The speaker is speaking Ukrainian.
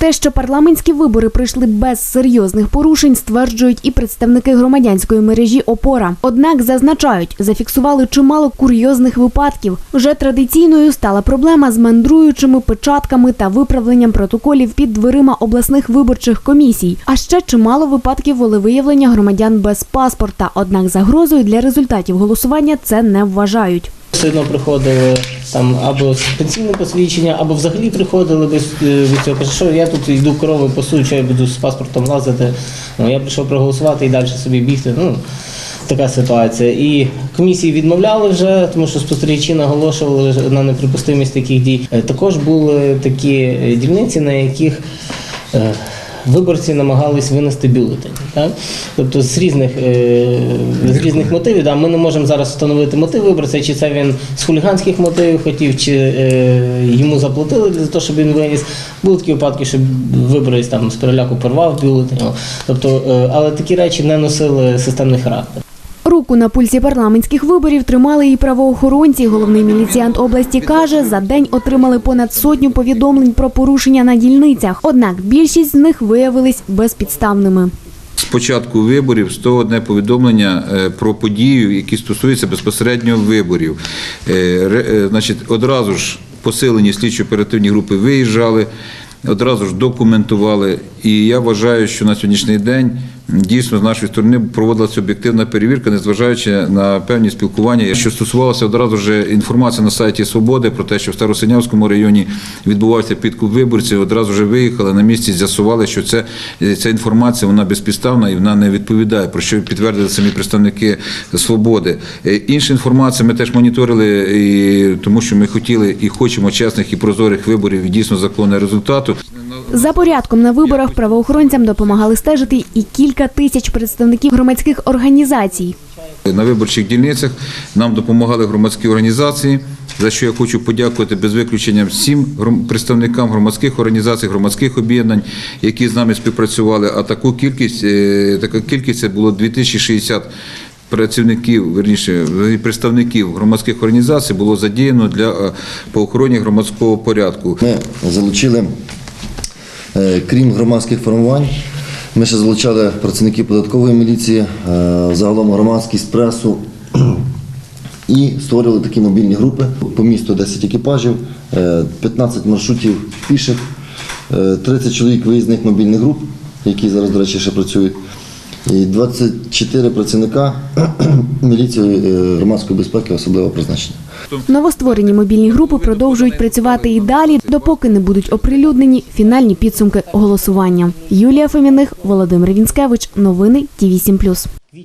Те, що парламентські вибори пройшли без серйозних порушень, стверджують і представники громадянської мережі Опора. Однак зазначають, зафіксували чимало курйозних випадків. Вже традиційною стала проблема з мандруючими печатками та виправленням протоколів під дверима обласних виборчих комісій. А ще чимало випадків волевиявлення громадян без паспорта. Однак загрозою для результатів голосування це не вважають. Сильно приходили там або з пенсійним посвідчення, або взагалі приходили без, е, від цього. Каже, що я тут йду корови пасу, що я буду з паспортом лазити. Ну, я прийшов проголосувати і далі собі бігти. Ну, така ситуація. І комісії відмовляли вже, тому що спостерігачі наголошували на неприпустимість таких дій. Е, Також були такі е, дільниці, на яких виборці намагались винести бюлетень. Так? Тобто з різних, е, з різних мотивів. Да, ми не можемо зараз встановити мотив виборця, чи це він з хуліганських мотивів хотів, чи е, йому заплатили для того, щоб він виніс. Були такі випадки, що виборець там з переляку порвав бюлетень. Тобто, е, але такі речі не носили системний характер. Руку на пульсі парламентських виборів тримали і правоохоронці. Головний міліціант області каже, за день отримали понад сотню повідомлень про порушення на дільницях. Однак більшість з них виявились безпідставними. З початку виборів 101 повідомлення е, про подію, які стосуються безпосередньо виборів. Е, е, Значить, одразу ж посилені слідчо-оперативні групи виїжджали, одразу ж документували. І я вважаю, що на сьогоднішній день дійсно з нашої сторони проводилася об'єктивна перевірка, незважаючи на певні спілкування, що стосувалося одразу ж інформація на сайті Свободи про те, що в Старосинявському районі відбувався підкуп виборців. Одразу вже виїхали на місці, з'ясували, що це ця інформація вона безпідставна і вона не відповідає, про що підтвердили самі представники свободи. Е, Інша інформація ми теж моніторили, і, тому що ми хотіли і хочемо чесних і прозорих виборів і дійсно законного результату. За порядком на виборах правоохоронцям допомагали стежити і кілька тисяч представників громадських організацій. На виборчих дільницях нам допомагали громадські організації, за що я хочу подякувати без виключення всім представникам громадських організацій, громадських об'єднань, які з нами співпрацювали. А таку кількість, е, така кількість це було 2060 працівників, верніше представників громадських організацій було задіяно для е, по охороні громадського порядку. Ми залучили, крім громадських формувань, ми ще залучали працівників податкової міліції, е, загалом громадськість пресу і створили такі мобільні групи. По місту 10 екіпажів, е, 15 маршрутів піших, е, 30 чоловік виїзних мобільних груп, які зараз, до речі, ще працюють. І 24 працівника міліції е, громадської безпеки особливого призначення. Новостворені мобільні групи продовжують працювати і далі, допоки не будуть оприлюднені фінальні підсумки голосування. Юлія Феміних, Володимир Вінськевич. Новини Ті 8